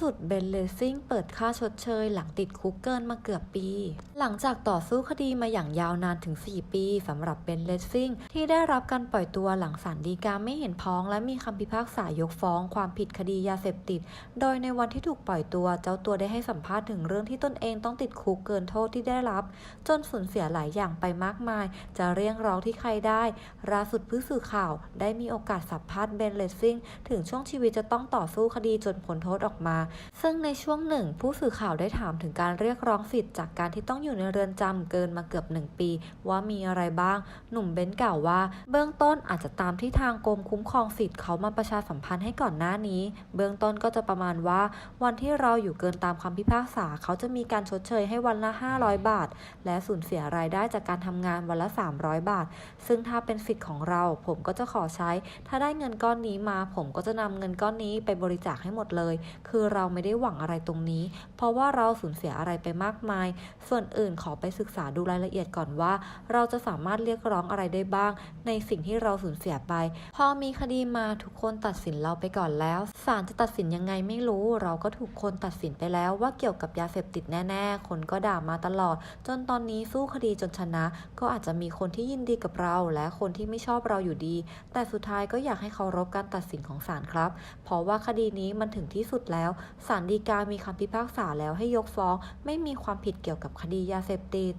สุดเบนเลซิ่งเปิดค่าชดเชย หลังติดคุกเกินมาเกือบปี หลังจากต่อสู้คดีมาอย่างยาวนานถึง 4 ปีสำหรับเบนเลซิ่งที่ได้รับการปล่อยตัวหลังศาลฎีกาไม่เห็นพ้อง และมีคำพิพากษายกฟ้องความผิดคดียาเสพติด โดยในวันที่ถูกปล่อยตัว เจ้าตัวได้ให้สัมภาษณ์ถึงเรื่องที่ตนเองต้องติดคุกเกินโทษที่ได้รับ จนสูญเสียหลายอย่างไปมากมาย จะเรียกร้องที่ใครได้ล่าสุดผู้สื่อข่าว ได้มีโอกาสสัมภาษณ์เบนเลซิ่งถึงช่วงชีวิตจะต้องต่อสู้คดีจนพ้นโทษออกมาซึ่งในช่วงหนึ่งผู้สื่อข่าวได้ถามถึงการเรียกร้องสิทธิ์จากการที่ต้องอยู่ในเรือนจำเกินมาเกือบหนึ่งปี ว่ามีอะไรบ้าง หนุ่มเบนกล่าวว่า เบื้องต้นอาจจะตามที่ทางกรมคุ้มครองสิทธิ์เขามาประชาสัมพันธ์ให้ก่อนหน้านี้ เบื้องต้นก็จะประมาณว่า วันที่เราอยู่เกินตามคำพิพากษา เขาจะมีการชดเชยให้วันละ 500 บาท และสูญเสียรายได้จากการทำงานวันละ 300 บาท ซึ่งถ้าเป็นสิทธิ์ของเรา ผมก็จะขอใช้ ถ้าได้เงินก้อนนี้มา ผมก็จะนำเงินก้อนนี้ไปบริจาคให้หมดเลย คืคือเราไม่ได้หวังอะไรตรงนี้ เพราะว่าเราสูญเสียอะไรไปมากมาย ส่วนอื่นขอไปศึกษาดูรายละเอียดก่อนว่า เราจะสามารถเรียกร้องอะไรได้บ้าง ในสิ่งที่เราสูญเสียไป พอมีคดีมาทุกคนตัดสินเราไปก่อนแล้วศาลจะตัดสินยังไงไม่รู้ เราก็ถูกคนตัดสินไปแล้วว่าเกี่ยวกับยาเสพติดแน่ๆ คนก็ด่ามาตลอด จนตอนนี้สู้คดีจนชนะ ก็อาจจะมีคนที่ยินดีกับเรา และคนที่ไม่ชอบเราอยู่ดี แต่สุดท้ายก็อยากให้เคารพการตัดสินของศาลครับ เพราะว่าคดีนี้มันถึงที่สุดแล้วศาลฎีกามีคำพิพากษาแล้วให้ยกฟ้อง ไม่มีความผิดเกี่ยวกับคดียาเสพติด